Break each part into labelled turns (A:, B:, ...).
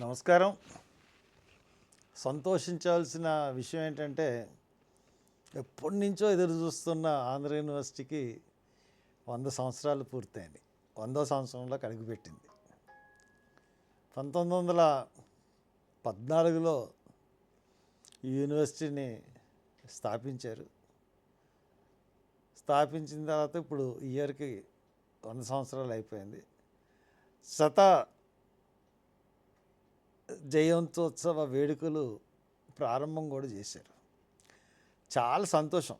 A: నమస్కారం. సంతోషించాల్సిన విషయం ఏంటంటే ఎప్పటి నుంచో ఎదురు చూస్తున్న ఆంధ్ర యూనివర్సిటీకి వంద సంవత్సరాలు పూర్తయింది. వందో సంవత్సరంలో కడుగుపెట్టింది. పంతొమ్మిది వందల పద్నాలుగులో ఈ యూనివర్సిటీని స్థాపించారు. స్థాపించిన తర్వాత ఇప్పుడు ఇయర్కి వంద సంవత్సరాలు అయిపోయింది. శత జయంతోత్సవ వేడుకలు ప్రారంభం కూడా చేశారు. చాలా సంతోషం.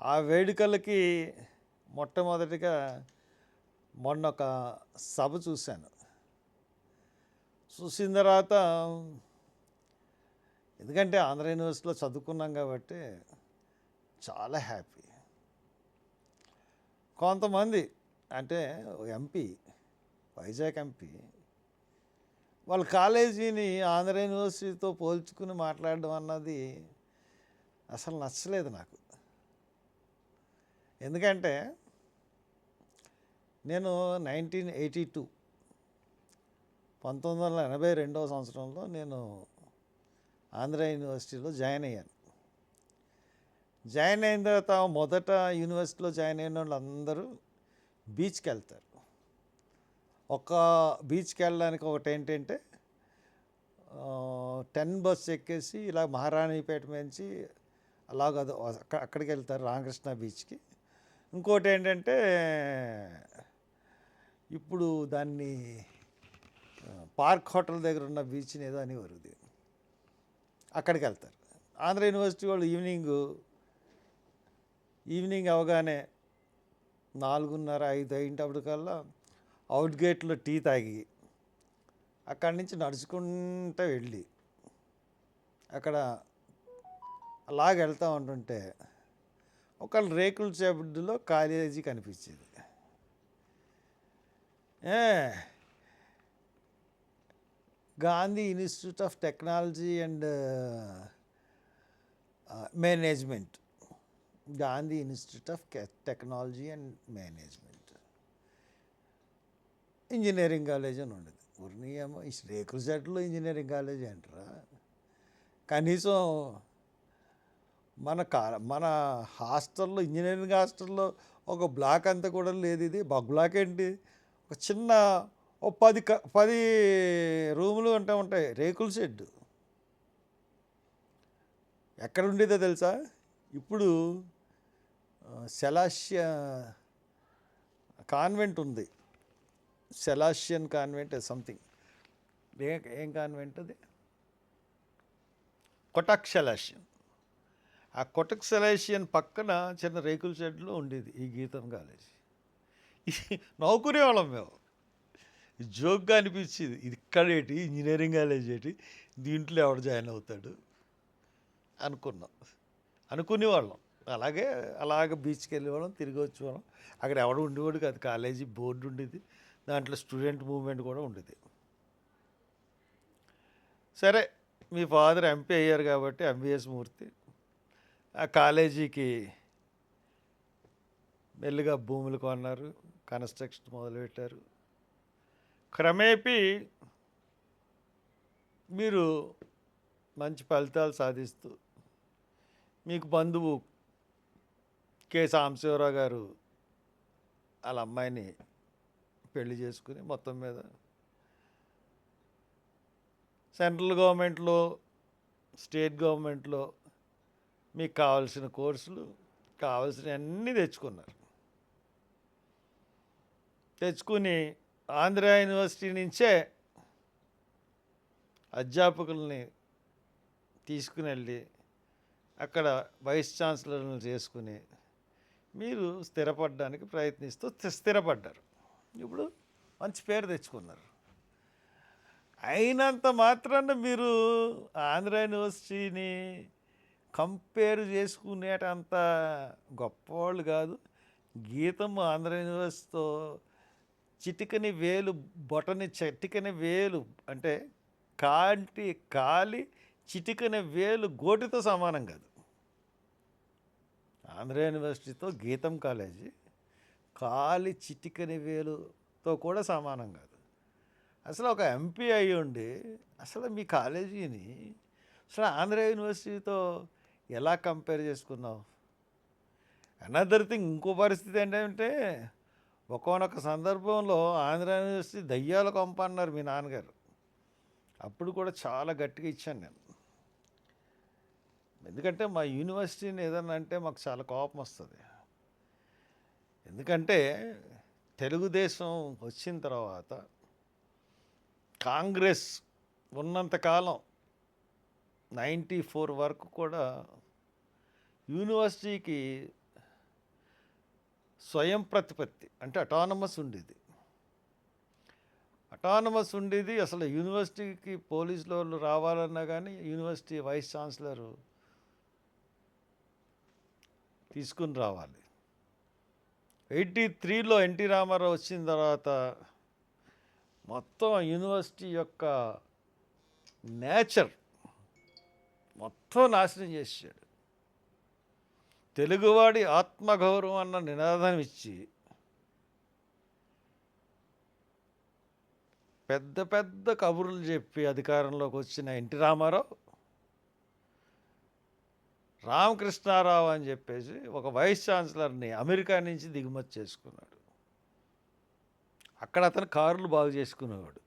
A: ఆ వేడుకలకి మొట్టమొదటిగా మొన్న ఒక సభ చూశాను. చూసిన తర్వాత ఎందుకంటే ఆంధ్ర యూనివర్సిటీలో చదువుకున్నాం కాబట్టి చాలా హ్యాపీ. కొంతమంది అంటే ఎంపీ వైజాగ్ ఎంపీ వాళ్ళ కాలేజీని ఆంధ్ర యూనివర్సిటీతో పోల్చుకుని మాట్లాడడం అన్నది అసలు నచ్చలేదు నాకు. ఎందుకంటే నేను నైన్టీన్ ఎయిటీ టూ పంతొమ్మిది వందల ఎనభై రెండవ సంవత్సరంలో నేను ఆంధ్ర యూనివర్సిటీలో జాయిన్ అయ్యాను. జాయిన్ అయిన తర్వాత మొదట యూనివర్సిటీలో జాయిన్ అయిన వాళ్ళందరూ బీచ్కి వెళ్తారు. ఒక బీచ్కి వెళ్ళడానికి ఒకటి ఏంటంటే టెన్ బస్ ఎక్కేసి ఇలా మహారాణిపేట నుంచి అలాగ అది అక్కడికి వెళ్తారు రామకృష్ణ బీచ్కి. ఇంకోటి ఏంటంటే ఇప్పుడు దాన్ని పార్క్ హోటల్ దగ్గర ఉన్న బీచ్ని ఏదో అని వరుది. అక్కడికి వెళ్తారు. ఆంధ్ర యూనివర్సిటీ వాళ్ళు ఈవినింగ్ ఈవినింగ్ అవగానే నాలుగున్నర ఐదు అయింటప్పటికల్లా అవుట్ గేట్లో టీ తాగి అక్కడి నుంచి నడుచుకుంటూ వెళ్ళి అక్కడ అలాగ వెళ్తూ ఉంటుంటే ఒక రేకుల చేపడ్డులో కాలేజీ కనిపించేది. ఏ Gandhi institute of technology and management. Gandhi institute of technology and management. Engineering college అని ఉండేది. ఊరిని ఏమో ఈ రేకుల సెట్లో ఇంజనీరింగ్ కాలేజ్ అంటారా కనీసం మన కా మన హాస్టల్లో ఇంజనీరింగ్ హాస్టల్లో ఒక బ్లాక్ అంతా కూడా లేదు ఇది. బ్లాక్ ఏంటి? ఒక చిన్న ఓ పది క పది రూములు అంటే ఉంటాయి. రేకుల షెడ్ ఎక్కడ ఉండేదో తెలుసా? ఇప్పుడు సెలాషియా కాన్వెంట్ ఉంది. సెలాషియన్ కాన్వెంట్ సంథింగ్ ఏ ఏం కాన్వెంట్ అది? కొటక్ సెలాషియన్ ఆ కొటక్ సెలాషియన్ పక్కన చిన్న రేకుల షెడ్లో ఉండేది ఈ గీతం కాలేజీ. ఇది వాళ్ళం మేము. జోక్గా అనిపించేది ఇది ఇక్కడేటి ఇంజనీరింగ్ కాలేజ్ ఏంటి? దీంట్లో ఎవడు జాయిన్ అవుతాడు? అనుకున్నాం. అనుకునేవాళ్ళం అలాగే అలాగ బీచ్కి వెళ్ళేవాళ్ళం తిరిగి వచ్చేవాళ్ళం. అక్కడ ఎవడు ఉండేవాడు కాదు కాలేజీ బోర్డు ఉండేది. దాంట్లో స్టూడెంట్ మూవ్మెంట్ కూడా ఉండేది. సరే మీ ఫాదర్ ఎంపీ అయ్యారు కాబట్టి ఎంబీఎస్ మూర్తి. ఆ కాలేజీకి మెల్లిగా భూములు కొన్నారు కన్స్ట్రక్షన్ మొదలుపెట్టారు. క్రమేపీ మీరు మంచి ఫలితాలు సాధిస్తూ మీకు బంధువు కె. సాంబశివరావు గారు వాళ్ళ అమ్మాయిని పెళ్ళి చేసుకుని మొత్తం మీద. సెంట్రల్ గవర్నమెంట్లో స్టేట్ గవర్నమెంట్లో మీకు కావాల్సిన కోర్సులు కావాల్సిన అన్నీ తెచ్చుకున్నారు. తెచ్చుకుని ఆంధ్ర యూనివర్సిటీ నుంచే అధ్యాపకుల్ని తీసుకుని వెళ్ళి అక్కడ వైస్ ఛాన్సలర్లను చేసుకుని మీరు స్థిరపడడానికి ప్రయత్నిస్తూ స్థిరపడ్డారు. ఇప్పుడు మంచి పేరు తెచ్చుకున్నారు. అయినంత మాత్రాన మీరు ఆంధ్ర యూనివర్సిటీని కంపేర్ చేసుకునేటంత గొప్పవాళ్ళు కాదు. గీతం ఆంధ్ర యూనివర్సిటీతో చిటికని వేలు బొటని చిటికని వేలు అంటే కాంటి కాలి చిటికని వేలు గోటితో సమానం కాదు. ఆంధ్ర యూనివర్సిటీతో గీతం కాలేజీ కాలి చిటికని వేలుతో కూడా సమానం కాదు. అసలు ఒక ఎంపీ అయ్యి ఉండి అసలు మీ కాలేజీని అసలు ఆంధ్ర యూనివర్సిటీతో ఎలా కంపేర్ చేసుకున్నావు? అనదర్ థింగ్ ఇంకో పరిస్థితి ఏంటంటే ఒకనొక సందర్భంలో ఆంధ్ర యూనివర్సిటీ దయ్యాల కొంప అన్నారు మీ నాన్నగారు. అప్పుడు కూడా చాలా గట్టిగా ఇచ్చాను నేను. ఎందుకంటే మా యూనివర్సిటీని ఏదన్నా అంటే మాకు చాలా కోపం వస్తుంది. ఎందుకంటే తెలుగుదేశం వచ్చిన తర్వాత కాంగ్రెస్ ఉన్నంతకాలం నైంటీ ఫోర్ వరకు కూడా యూనివర్సిటీకి స్వయం ప్రతిపత్తి అంటే అటానమస్ ఉండేది. అటానమస్ ఉండేది అసలు యూనివర్సిటీకి పోలీసులు వాళ్ళు రావాలన్నా కానీ యూనివర్సిటీ వైస్ ఛాన్సలరు తీసుకుని రావాలి. ఎయిటీ త్రీలో ఎన్టీ రామారావు వచ్చిన తర్వాత మొత్తం యూనివర్సిటీ యొక్క నేచర్ మొత్తం నాశనం చేశాడు. తెలుగువాడి ఆత్మగౌరవం అన్న నినాదం ఇచ్చి పెద్ద పెద్ద కబుర్లు చెప్పి అధికారంలోకి వచ్చిన ఎన్టీ రామారావు రామకృష్ణారావు అని చెప్పేసి ఒక వైస్ ఛాన్సలర్ని అమెరికా నుంచి దిగుమతి చేసుకున్నాడు. అక్కడ అతను కార్లు బాగు చేసుకునేవాడు.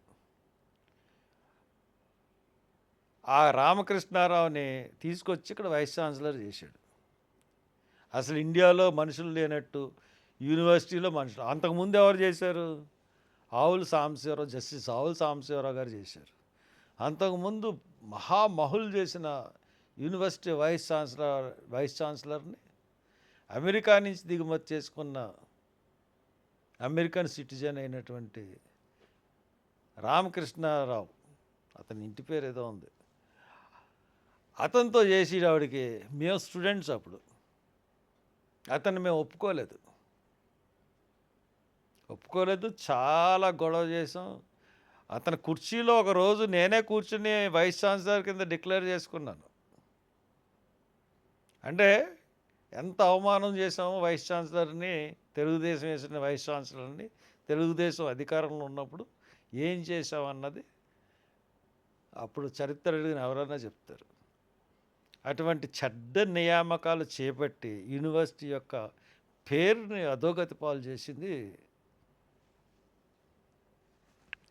A: ఆ రామకృష్ణారావుని తీసుకొచ్చి ఇక్కడ వైస్ ఛాన్సలర్ చేశాడు. అసలు ఇండియాలో మనుషులు లేనట్టు యూనివర్సిటీలో మనుషులు అంతకుముందు ఎవరు చేశారు? ఆవుల సాంబశివరావు జస్టిస్ ఆవుల సాంబశివరావు గారు చేశారు. అంతకుముందు మహామహులు చేసిన యూనివర్సిటీ వైస్ ఛాన్సలర్ వైస్ ఛాన్సలర్ని అమెరికా నుంచి దిగుమతి చేసుకున్న అమెరికన్ సిటిజన్ అయినటువంటి రామకృష్ణారావు అతని ఇంటి పేరు ఏదో ఉంది. అతనితో చేసేవాడికి మేము స్టూడెంట్స్ అప్పుడు. అతన్ని మేము ఒప్పుకోలేదు. ఒప్పుకోలేదు చాలా గొడవ చేసాం. అతని కుర్చీలో ఒక రోజు నేనే కూర్చుని వైస్ ఛాన్సలర్ కింద డిక్లేర్ చేసుకున్నాను. అంటే ఎంత అవమానం చేసామో వైస్ ఛాన్సలర్ని తెలుగుదేశం వేసిన వైస్ ఛాన్సలర్ని తెలుగుదేశం అధికారంలో ఉన్నప్పుడు ఏం చేసామన్నది అప్పుడు చరిత్ర అడిగిన ఎవరైనా చెప్తారు. అటువంటి చెడ్డ నియామకాలు చేపట్టి యూనివర్సిటీ యొక్క పేరుని అధోగతి పాలు చేసింది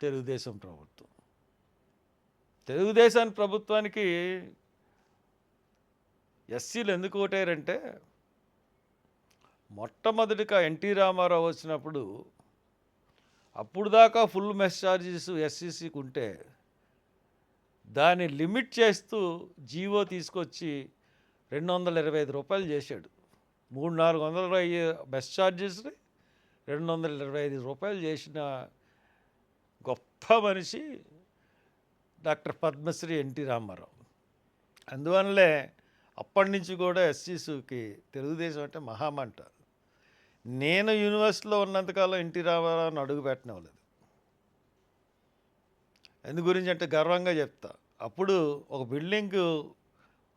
A: తెలుగుదేశం ప్రభుత్వం. తెలుగుదేశం ప్రభుత్వానికి ఎస్సీలు ఎందుకు ఓటారంటే మొట్టమొదటిగా ఎన్టీ రామారావు వచ్చినప్పుడు అప్పుడు దాకా ఫుల్ మెస్ ఛార్జెస్ ఎస్సీసీకి ఉంటే దాన్ని లిమిట్ చేస్తూ జీవో తీసుకొచ్చి రెండు వందల ఇరవై ఐదు రూపాయలు చేశాడు. మూడు నాలుగు వందల అయ్యే బస్ ఛార్జెస్ని రెండు వందల ఇరవై ఐదు రూపాయలు చేసిన గొప్ప మనిషి డాక్టర్ పద్మశ్రీ ఎన్టీ రామారావు. అందువల్లే అప్పటి నుంచి కూడా ఎస్సీసుకి తెలుగుదేశం అంటే మహామంట. నేను యూనివర్సిటీలో ఉన్నంతకాలం ఎన్టీ రామారావుని అడుగు పెట్టనివ్వలేదు. ఎందు గురించి అంటే గర్వంగా చెప్తా. అప్పుడు ఒక బిల్డింగ్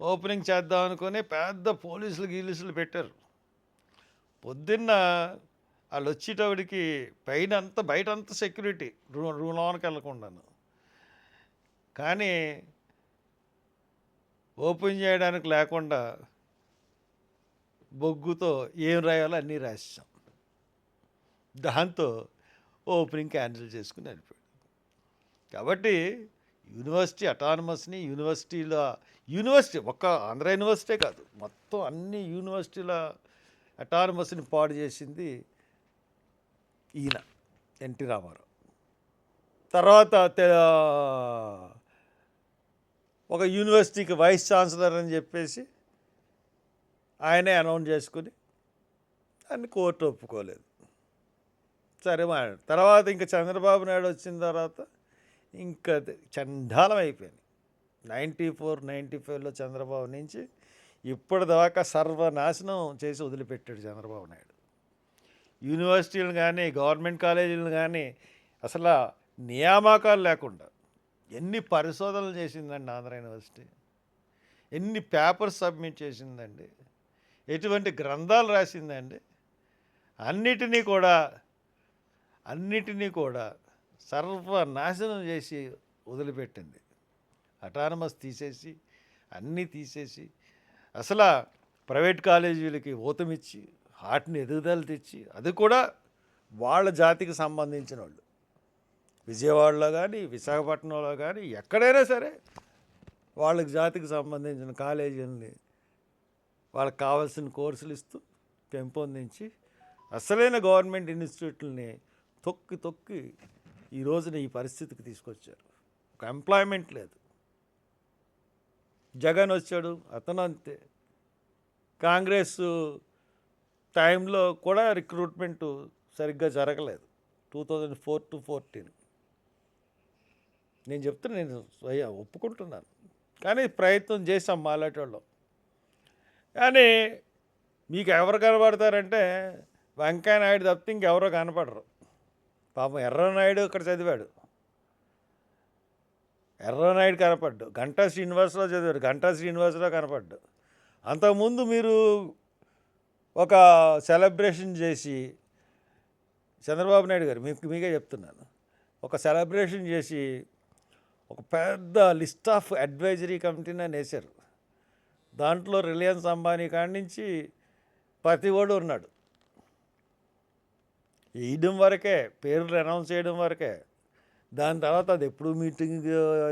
A: ఓపెనింగ్ చేద్దాం అనుకుని పెద్ద పోలీసులు గీలీసులు పెట్టారు. పొద్దున్న వాళ్ళు వచ్చేటప్పటికి పైన అంతా బయట అంతా సెక్యూరిటీ రూ రూమ్ లోనికి వెళ్ళకుండాను. కానీ ఓపెన్ చేయడానికి లేకుండా బొగ్గుతో ఏం రాయాలో అన్నీ రాసాం దాంతో ఓపెనింగ్ క్యాన్సిల్ చేసుకుని వెళ్ళిపోయాడు. కాబట్టి యూనివర్సిటీ అటానమస్ని యూనివర్సిటీల యూనివర్సిటీ ఒక్క ఆంధ్ర యూనివర్సిటీ కాదు మొత్తం అన్ని యూనివర్సిటీల అటానమస్ని పాడు చేసింది ఈయన ఎన్టీ రామారావు. తర్వాత ఒక యూనివర్సిటీకి వైస్ ఛాన్సలర్ అని చెప్పేసి ఆయనే అనౌన్స్ చేసుకుని దాన్ని కోర్టు ఒప్పుకోలేదు. సరే మా తర్వాత ఇంకా చంద్రబాబు నాయుడు వచ్చిన తర్వాత ఇంకా చండాలం అయిపోయింది. నైంటీ ఫోర్ నైంటీ ఫైవ్లో చంద్రబాబు నుంచి ఇప్పటిదాకా సర్వనాశనం చేసి వదిలిపెట్టాడు చంద్రబాబు నాయుడు. యూనివర్సిటీలు కానీ గవర్నమెంట్ కాలేజీలు కానీ అసలు నియామకాలు లేకుండా ఎన్ని పరిశోధనలు చేసిందండి ఆంధ్ర యూనివర్సిటీ? ఎన్ని పేపర్స్ సబ్మిట్ చేసిందండి? ఎటువంటి గ్రంథాలు రాసిందండి? అన్నిటినీ కూడా అన్నిటినీ కూడా సర్వనాశనం చేసి వదిలిపెట్టింది. అటానమస్ తీసేసి అన్నీ తీసేసి అసలు ప్రైవేట్ కాలేజీలకి ఊతమిచ్చి వాటిని ఎదుగుదల తెచ్చి అది కూడా వాళ్ళ జాతికి సంబంధించిన వాళ్ళు విజయవాడలో కానీ విశాఖపట్నంలో కానీ ఎక్కడైనా సరే వాళ్ళకి జాతికి సంబంధించిన కాలేజీలని వాళ్ళకి కావాల్సిన కోర్సులు ఇస్తూ పెంపొందించి అసలైన గవర్నమెంట్ ఇన్స్టిట్యూట్లని తొక్కి తొక్కి ఈ రోజున ఈ పరిస్థితికి తీసుకొచ్చారు. ఒక ఎంప్లాయ్మెంట్ లేదు. జగన్ వచ్చాడు అతను అంతే. కాంగ్రెస్ టైంలో కూడా రిక్రూట్మెంట్ సరిగ్గా జరగలేదు. Two thousand four to fourteen నేను చెప్తున్నా నేను స్వయ ఒప్పుకుంటున్నాను. కానీ ప్రయత్నం చేసాం మాలాటోళ్ళం. కానీ మీకు ఎవరు కనబడతారంటే వెంకయ్య నాయుడు తప్పితే ఇంకెవరో కనపడరు. పాపం ఎర్రనాయుడు ఇక్కడ చదివాడు. ఎర్రనాయుడు కనపడ్డు. గంటా శ్రీనివాసరావు చదివాడు. గంటా శ్రీనివాసరావు కనపడ్డు. అంతకుముందు మీరు ఒక సెలబ్రేషన్ చేసి చంద్రబాబు నాయుడు గారు మీకు మీకే చెప్తున్నాను. ఒక సెలబ్రేషన్ చేసి ఒక పెద్ద లిస్ట్ ఆఫ్ అడ్వైజరీ కమిటీని అని వేశారు. దాంట్లో రిలయన్స్ అంబానీ కాడి నుంచి ప్రతివాడు ఉన్నాడు. వేయడం వరకే పేర్లు అనౌన్స్ చేయడం వరకే. దాని తర్వాత అది ఎప్పుడు మీటింగ్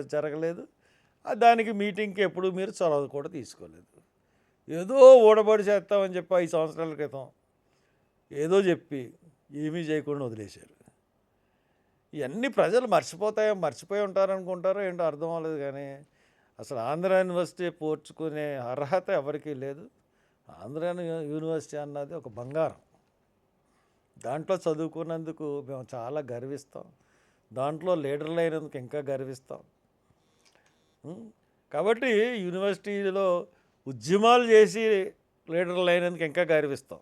A: జరగలేదు. దానికి మీటింగ్కి ఎప్పుడు మీరు చొరవ కూడా తీసుకోలేదు. ఏదో ఓడబడి చేస్తామని చెప్పి ఐదు సంవత్సరాల క్రితం ఏదో చెప్పి ఏమీ చేయకుండా వదిలేశారు. ఇవన్నీ ప్రజలు మర్చిపోతాయో మర్చిపోయి ఉంటారనుకుంటారో ఏంటో అర్థం అవ్వలేదు కానీ అసలు ఆంధ్ర యూనివర్సిటీ పోర్చుకునే అర్హత ఎవరికీ లేదు. ఆంధ్ర యూనివర్సిటీ అన్నది ఒక బంగారం. దాంట్లో చదువుకున్నందుకు మేము చాలా గర్విస్తాం. దాంట్లో లీడర్లు అయినందుకు ఇంకా గర్విస్తాం. కాబట్టి యూనివర్సిటీలో ఉద్యమాలు చేసి లీడర్లు అయినందుకు ఇంకా గర్విస్తాం.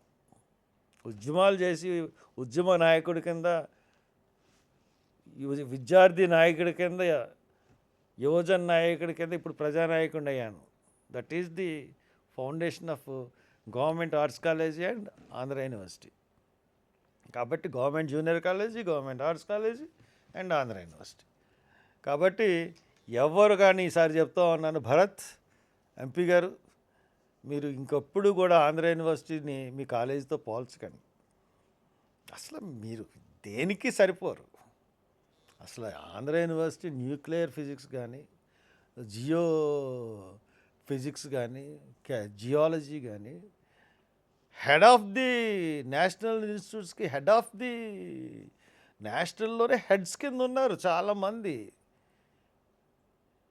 A: ఉద్యమాలు చేసి ఉద్యమ నాయకుడి కింద విద్యార్థి నాయకుడి కింద యువజన నాయకుడి కింద ఇప్పుడు ప్రజానాయకుడిని అయ్యాను. That is the foundation of government arts college and Andhra university కాబట్టి government junior college government arts college and Andhra university కాబట్టి ఎవరు కానీ ఈసారి చెప్తా ఉన్నాను భరత్ ఎంపీ గారు మీరు ఇంకెప్పుడు కూడా ఆంధ్ర యూనివర్సిటీని మీ కాలేజీతో పోల్చకండి. అసలు మీరు దేనికి సరిపోరు? అసలు ఆంధ్ర యూనివర్సిటీ న్యూక్లియర్ ఫిజిక్స్ కానీ జియో ఫిజిక్స్ కానీ జియాలజీ కానీ హెడ్ ఆఫ్ ది నేషనల్ ఇన్స్టిట్యూట్స్కి హెడ్ ఆఫ్ ది నేషనల్లోనే హెడ్స్ కింద ఉన్నారు చాలామంది.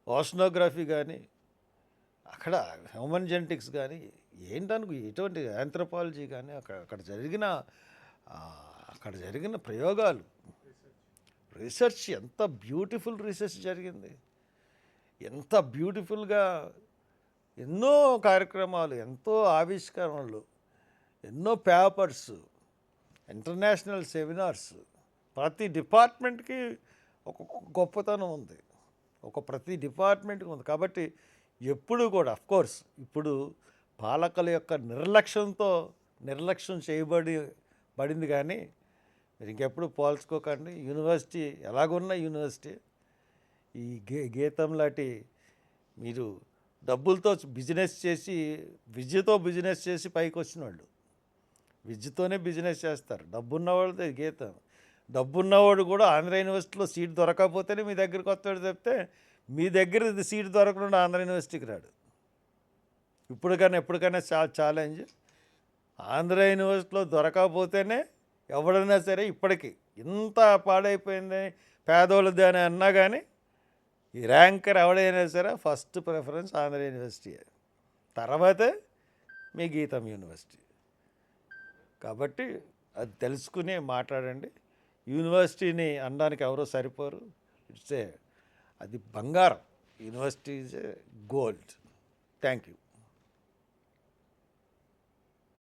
A: ఓషనోగ్రఫీ కానీ అక్కడ హ్యూమన్ జెనెటిక్స్ కానీ ఏంటనుకు ఎటువంటి ఆంథ్రపాలజీ కానీ అక్కడ అక్కడ జరిగిన అక్కడ జరిగిన ప్రయోగాలు. రీసెర్చ్ ఎంత బ్యూటిఫుల్ రీసెర్చ్ జరిగింది. ఎంత బ్యూటిఫుల్గా ఎన్నో కార్యక్రమాలు ఎంతో ఆవిష్కరణలు ఎన్నో పేపర్స్ ఇంటర్నేషనల్ సెమినార్స్ ప్రతి డిపార్ట్మెంట్కి ఒక గొప్పతనం ఉంది. ఒక ప్రతి డిపార్ట్మెంట్కి ఉంది. కాబట్టి ఎప్పుడు కూడా కోర్స్ ఇప్పుడు పాలకుల యొక్క నిర్లక్ష్యంతో నిర్లక్ష్యం చేయబడి పడింది కానీ మీరు ఇంకెప్పుడు పోల్చుకోకండి. University ఎలాగున్న university. ఈ గే గీతం లాంటి మీరు డబ్బులతో బిజినెస్ చేసి విద్యతో బిజినెస్ చేసి పైకి వచ్చిన వాళ్ళు విద్యతోనే బిజినెస్ చేస్తారు. డబ్బున్న వాళ్ళదే గీతం. డబ్బున్నవాడు కూడా ఆంధ్ర యూనివర్సిటీలో సీట్ దొరకకపోతేనే మీ దగ్గరికి వస్తాడు చెప్తే మీ దగ్గర సీట్ దొరకకుండా ఆంధ్ర యూనివర్సిటీకి రాడు. ఇప్పటికైనా ఎప్పటికైనా చాలా ఛాలెంజ్. ఆంధ్ర యూనివర్సిటీలో దొరకకపోతేనే ఎవడైనా సరే ఇప్పటికీ ఇంత పాడైపోయింది పేదోళ్ళది అని అన్నా కానీ ఈ ర్యాంకర్ ఎవడైనా సరే ఫస్ట్ ప్రిఫరెన్స్ ఆంధ్ర యూనివర్సిటీ తర్వాతే మీ గీతం యూనివర్సిటీ. కాబట్టి అది తెలుసుకుని మాట్లాడండి. యూనివర్సిటీని అనడానికి ఎవరో సరిపోరు. ఇట్స్ ఏ అది బంగారం. University is a gold. Thank you